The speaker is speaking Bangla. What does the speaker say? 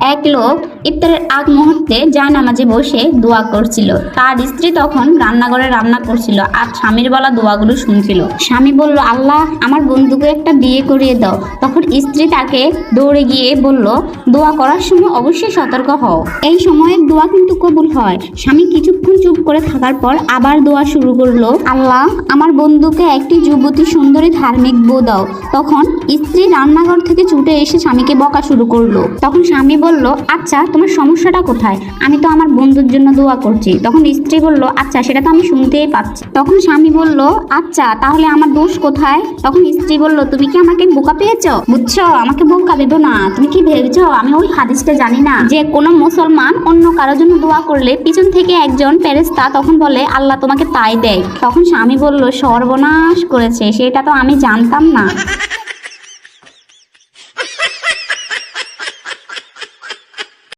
এক লোক ইফতারের আগ মুহূর্তে যায় নামাজে বসে দোয়া করছিল। তার স্ত্রী তখন রান্নাঘরে রান্না করছিল আর স্বামীর বলা দোয়াগুলো শুনছিল। স্বামী বলল, আল্লাহ, আমার বন্ধুকে একটা বিয়ে করিয়ে দাও। তখন স্ত্রী তাকে দৌড়ে গিয়ে বলল, দোয়া করার সময় অবশ্যই সতর্ক হও। এই সময়ে দোয়া কিন্তু কবুল হয়। স্বামী কিছুক্ষণ চুপ করে থাকার পর আবার দোয়া শুরু করল, আল্লাহ, আমার বন্ধুকে একটি যুবতী সুন্দরী ধার্মিক বউ দাও। তখন স্ত্রী রান্নাঘর থেকে ছুটে এসে স্বামীকে বকা শুরু করল। তখন স্বামী বলল আচ্ছা তোমার সমস্যাটা কোথায়? আমি তো আমার বন্ধুর জন্য দোয়া করছি। তখন স্ত্রী বলল আচ্ছা সেটা তো আমি শুনতেই পাচ্ছি। তখন স্বামী বলল আচ্ছা তাহলে আমার দোষ কোথায়? তখন স্ত্রী বলল, তুমি কি আমাকে বোকা পেয়েছ? বুঝছ, আমাকে বোকা ভেবো না। তুমি কি ভেবেছো আমি ওই হাদিসটা জানি না? যে কোনো মুসলমান অন্য কারোর জন্য দোয়া করলে পিছন থেকে একজন ফেরেস্তা তখন বলে, আল্লাহ তোমাকে তাই দেয়। তখন স্বামী বলল, সর্বনাশ করেছে, সেটা তো আমি জানতাম না।